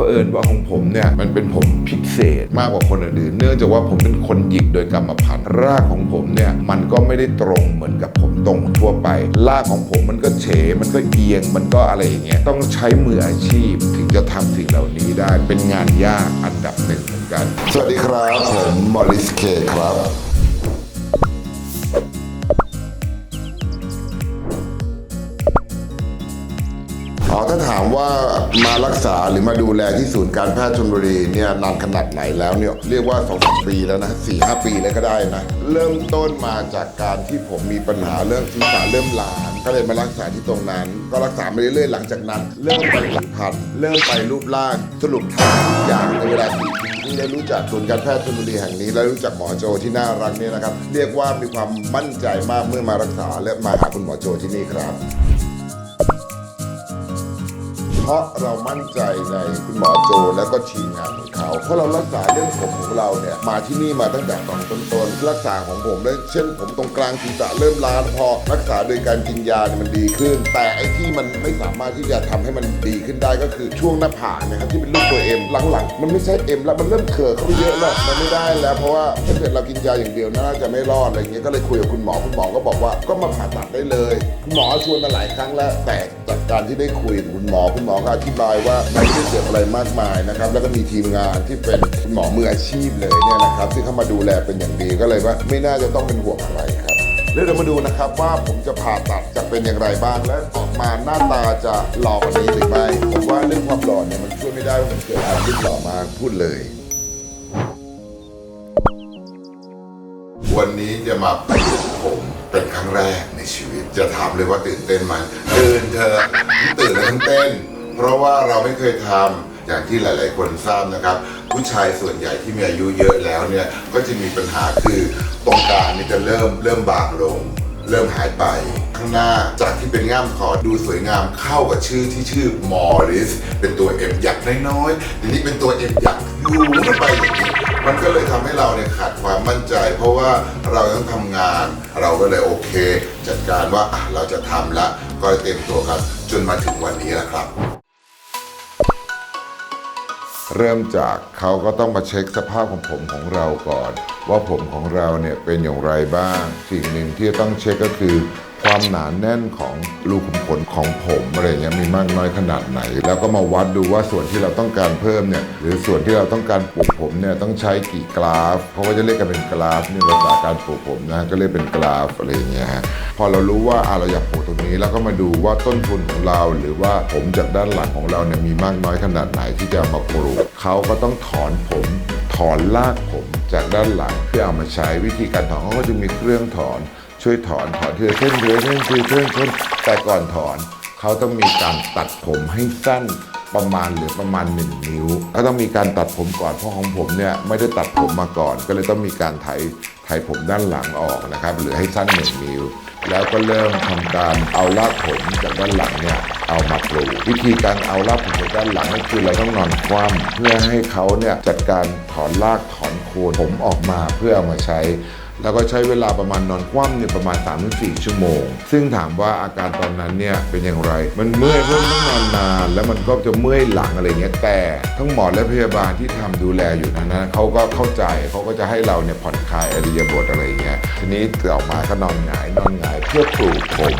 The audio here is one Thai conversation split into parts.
ราะเอิญว่าของผมเนี่ยมันเป็นผมพิเศษมากกว่าคนอื่น เนื่องจากว่าผมเป็นคนหยิกโดยกรรมพันธุ์รากของผมเนี่ยมันก็ไม่ได้ตรงเหมือนกับผมตรงทั่วไป รากของผมมันก็เฉ มันก็เอียง มันก็อะไรอย่างเงี้ย ต้องใช้มืออาชีพถึงจะทำสิ่งเหล่านี้ได้ เป็นงานยากอันดับหนึ่งเหมือนกัน สวัสดีครับ ผมมอริสเคครับ อ๋อถ้าถามว่ามารักษาหรือมาดูแลที่ศูนย์การแพทย์ชลบุรีเนี่ยนานขนาดไหนแล้วเนี่ยเรียกว่าสองสามปีแล้วนะสี่ห้าปีเลยก็ได้นะ เริ่มต้นมาจากการที่ผมมีปัญหาเรื่องศีรษะเริ่มลาม ก็เลยมารักษาที่ตรงนั้น ก็รักษาไปเรื่อยๆหลังจากนั้น เริ่มไปผิวพรรณเริ่มไปรูปร่างสรุปทางทุกอย่างในเวลาสี่ปีที่ได้รู้จักศูนย์การแพทย์ชลบุรีแห่งนี้ และรู้จักหมอโจที่น่ารักเนี่ยนะครับ เรียกว่ามีความมั่นใจมากเมื่อมารักษาและมาหาคุณหมอโจที่นี่ครับ เพราะเรามั่นใจในคุณหมอโจและก็ทีมงานของเขา เพราะเรารักษาเรื่องผมของเราเนี่ยมาที่นี่มาตั้งแต่ตอนต้นๆรักษาของผมเลยเช่นผมตรงกลางศีรษะเริ่มล้าพอ รักษาโดยการกินยาเนี่ยมันดีขึ้น แต่ไอ้ที่มันไม่สามารถที่จะทำให้มันดีขึ้นได้ก็คือช่วงหน้าผากนะครับที่เป็นรูปตัวเอ็มหลังๆมันไม่ใช่เอ็มแล้วมันเริ่มเขิเข้าไปเยอะแล้วมันไม่ได้แล้วเพราะว่าถ้าเกิดเรากินยาอย่างเดียวน่าจะไม่รอดอะไรเงี้ยก็เลยคุยกับคุณหมอคุณหมอก็บอกว่าก็มาผ่าตัดได้เลยคุณหมอชวนมาหลายครั้งแล้วแต่ จากการที่ได้คุยกับคุณหมอคุณหมอก็อธิบายว่ามันไม่ได้เกี่ยอะไรมากมายนะครับ แล้วก็มีทีมงานที่เป็นคุณหมอมืออาชีพเลยเนี่ยนะครับที่เข้ามาดูแลเป็นอย่างดีก็เลยว่า ไม่น่าจะต้องเป็นห่วงอะไรครับแล้วเดี๋ยวมาดูนะครับว่าผมจะผ่าตัดจะเป็นอย่างไรบ้าง และออกมาหน้าตาจะหล่อกว่านี้หรือไม่ผมว่าเรื่องความหล่อเนี่ยมันช่วยไม่ได้ว่ามันเกิดอะไรขึ้นหล่อมาพูดเลยวันนี้จะมาปลุกผม เป็นครั้งแรกในชีวิต จะถามเลยว่าตื่นเต้นไหมตื่นเธอตื่นและทั้งเต้น เพราะว่าเราไม่เคยทำอย่างที่หลาย ๆ คนทราบนะครับ ผู้ชายส่วนใหญ่ที่มีอายุเยอะแล้วเนี่ยก็จะมีปัญหาคือตรงกลางนี่จะเริ่มเริ่มบางลง เริ่มหายไป ข้างหน้าจากที่เป็นง่ามคอดูสวยงามเข้ากับชื่อที่ชื่อมอริสเป็นตัวเอ็มยักษ์น้อยๆทีนี้เป็นตัวเอ็มยักษ์ยูเข้าไปอย่างนี้มันก็เลยทำให้เราเนี่ยขาดความมั่นใจ เพราะว่าเราต้องทำงาน เราก็เลยโอเค จัดการว่าเราจะทำละก็เตรียมตัวกันจนมาถึงวันนี้แหละครับ เริ่มจากเขาก็ต้องมาเช็คสภาพของผมของเราก่อน ว่าผมของเราเนี่ยเป็นอย่างไรบ้าง สิ่งหนึ่งที่ต้องเช็คก็คือ ความหนาแน่นของรูขุมขนของผมอะไรเงี้ยมีมากน้อยขนาดไหน แล้วก็มาวัดดูว่าส่วนที่เราต้องการเพิ่มเนี่ยหรือส่วนที่เราต้องการปลูกผมเนี่ยต้องใช้กี่กราฟเพราะว่าจะเรียกกันเป็นกราฟนี่ภาษาการปลูกผมนะก็เรียกเป็นกราฟอะไรเงี้ยฮะพอเรารู้ว่าอะเราอยากปลูกตรงนี้ แล้วก็มาดูว่าต้นทุนของเราหรือว่าผมจากด้านหลังของเราเนี่ยมีมากน้อยขนาดไหนที่จะเอามาปลูกเขาก็ต้องถอนผมถอนรากผมจากด้านหลังเพื่อเอามาใช้วิธีการถอนเขาก็จะมีเครื่องถอน ช่วยถอนถอนทีละเส้นทีละเส้นทีละเส้นเส้นแต่ก่อนถอนเขาต้องมีการตัดผมให้สั้นประมาณหรือประมาณ 1 นิ้วก็ต้องมีการตัดผมก่อนเพราะของผมเนี่ยไม่ได้ตัดผมมาก่อน ก็เลยต้องมีการไถไถผมด้านหลังออกนะครับหรือให้สั้น 1 นิ้ว แล้วก็เริ่มทำการเอารากผมจากด้านหลังเนี่ยเอามาปลูกวิธีการเอารากผมจากด้านหลังก็คือเราต้องนอนคว่ำเพื่อให้เขาเนี่ยจัดการถอนรากถอนโคนผมออกมาเพื่อเอามาใช้ แล้วก็ใช้เวลาประมาณนอนคว่ำเนี่ยประมาณ 3-4 ชั่วโมง ซึ่งถามว่าอาการตอนนั้นเนี่ยเป็นอย่างไร มันเมื่อยเพราะมันต้องนอนนาน แล้วมันก็จะเมื่อยหลังอะไรเงี้ยแต่ทั้งหมอและพยาบาลที่ทำดูแลอยู่นั้นนะเขาก็เข้าใจเขาก็จะให้เราเนี่ยผ่อนคลายอริยบทอะไรเงี้ยทีนี้ต่อมาก็นอนหงายนอนหงายเพื่อปลูกผม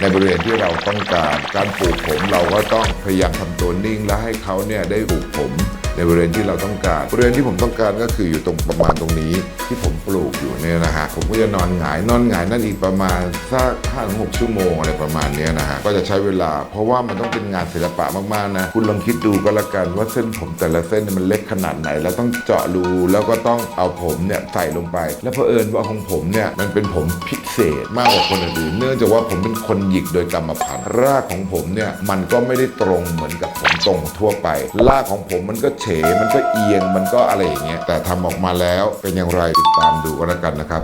ในบริเวณที่เราต้องการการปลูกผมเราก็ต้องพยายามทำตัวนิ่งและให้เขาเนี่ยได้ปลูกผม ในบริเวณที่เราต้องการ บริเวณที่ผมต้องการก็คืออยู่ตรงประมาณตรงนี้ที่ผมปลูกอยู่เนี่ยนะฮะผมก็จะนอนหงายนอนหงายนั่นอีกประมาณสักห้าถึงหกชั่วโมงอะไรประมาณนี้นะฮะก็จะใช้เวลา เพราะว่ามันต้องเป็นงานศิลปะมากๆนะคุณลองคิดดูก็แล้วกันว่าเส้นผมแต่ละเส้นมันเล็กขนาดไหน แล้วต้องเจาะรูแล้วก็ต้องเอาผมเนี่ยใส่ลงไป แล้วเผอิญว่าของผมเนี่ยมันเป็นผมพิเศษมากกว่าคนอื่นเนื่องจากว่าผมเป็นคนหยิกโดยกรรมพันธุ์รากของผมเนี่ยมันก็ไม่ได้ตรงเหมือนกับผมตรงทั่วไปรากของผมมันก็เฉ มันก็เอียงมันก็อะไรอย่างเงี้ยแต่ทำออกมาแล้วเป็นอย่างไรติดตามดูก็แล้วกันนะครับ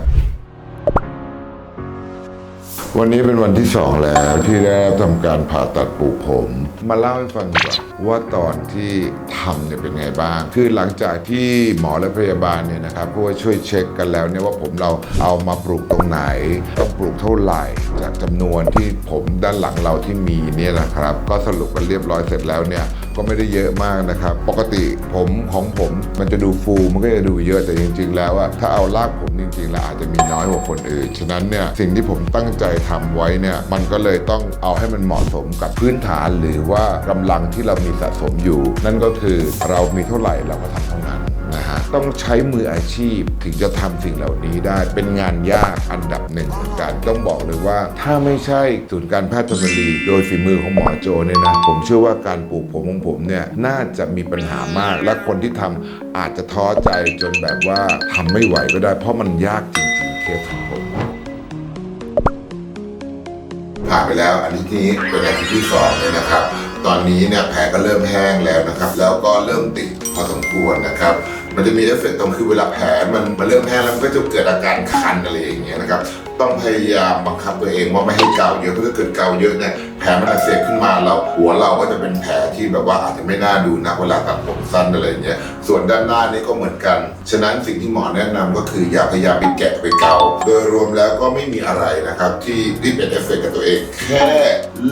วันนี้เป็นวันที่สองแล้วที่ได้รับทำการผ่าตัดปลูกผม มาเล่าให้ฟังดีกว่าว่าตอนที่ทำเนี่ยเป็นไงบ้าง คือหลังจากที่หมอและพยาบาลเนี่ยนะครับก็ช่วยเช็คกันแล้วเนี่ยว่าผมเราเอามาปลูกตรงไหน ต้องปลูกเท่าไหร่ จากจำนวนที่ผมด้านหลังเราที่มีเนี่ยนะครับ ก็สรุปกันเรียบร้อยเสร็จแล้วเนี่ย ก็ไม่ได้เยอะมากนะครับ ปกติผมของผมมันจะดูฟูมันก็จะดูเยอะแต่จริง ๆ แล้วอะถ้าเอารากผมจริงๆแล้วอาจจะมีน้อยกว่าคนอื่น ฉะนั้นเนี่ยสิ่งที่ผมตั้งใจทำไว้เนี่ยมันก็เลยต้องเอาให้มันเหมาะสมกับพื้นฐานหรือว่ากำลังที่เรามีสะสมอยู่ นั่นก็คือเรามีเท่าไหร่เราก็ทำเท่านั้น นะฮะต้องใช้มืออาชีพถึงจะทำสิ่งเหล่านี้ได้เป็นงานยากอันดับหนึ่งเหมือนกันต้องบอกเลยว่า ถ้าไม่ใช่ศูนย์การแพทย์ธนบุรีโดยฝีมือของหมอโจเนี่ยนะผมเชื่อว่าการปลูกผมของผมเนี่ยน่าจะมีปัญหามาก และคนที่ทำอาจจะท้อใจจนแบบว่าทำไม่ไหวก็ได้ เพราะมันยากจริงๆเคสของผมผ่านไปแล้วอาทิตย์นี้เป็นอาทิตย์ที่สองเลยนะครับ ตอนนี้เนี่ยแผลก็เริ่มแห้งแล้วนะครับ แล้วก็เริ่มติดพอสมควรนะครับ มันจะมีเอฟเฟกต์ตรงคือเวลาแผลมันมันเริ่มแห้งแล้วมันก็จะเกิดอาการคันอะไรอย่างเงี้ยนะครับต้องพยายามบังคับตัวเองว่าไม่ให้เกาเยอะเพราะถ้าเกิดเกาเยอะเนี่ยแผลมันอักเสบขึ้นมาเรา หัวเราก็จะเป็นแผลที่แบบว่าอาจจะไม่น่าดูนะเวลาตัดผมสั้นอะไรอย่างเงี้ยส่วนด้านหน้านี่ก็เหมือนกัน ฉะนั้นสิ่งที่หมอแนะนำก็คืออย่าพยายามไปแกะไปเกาโดยรวมแล้วก็ไม่มีอะไรนะครับ ที่ที่เป็นเอฟเฟกต์กับตัวเอง แค่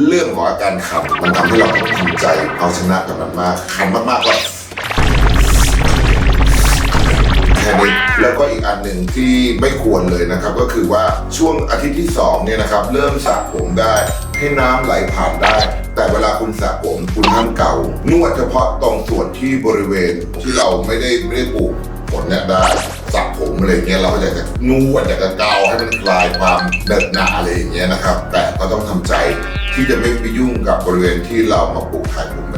เรื่องของอาการคันมันทำให้เราต้องทำใจเอาชนะกับมันมากคันมากๆก็แแล้วก็อีกอันหนึ่งที่ไม่ควรเลยนะครับ ก็คือว่าช่วงอาทิตย์ที่2เนี่ยนะครับเริ่มสระผมได้ ให้น้ำไหลผ่านได้ แต่เวลาคุณสระผมคุณห้ามเกานวดเฉพาะตรงส่วนที่บริเวณที่เราไม่ได้ไม่ได้ปลูกขนเนี่ยได้สระผมอะไรเงี้ยเราก็อยากจะนวดอยากจะเกาให้มันคลายความเดิดหนาอะไรอย่างเงี้ยนะครับ แต่ก็ต้องทำใจที่จะไม่ไปยุ่งกับบริเวณที่เรามาปลูกถ่ายผม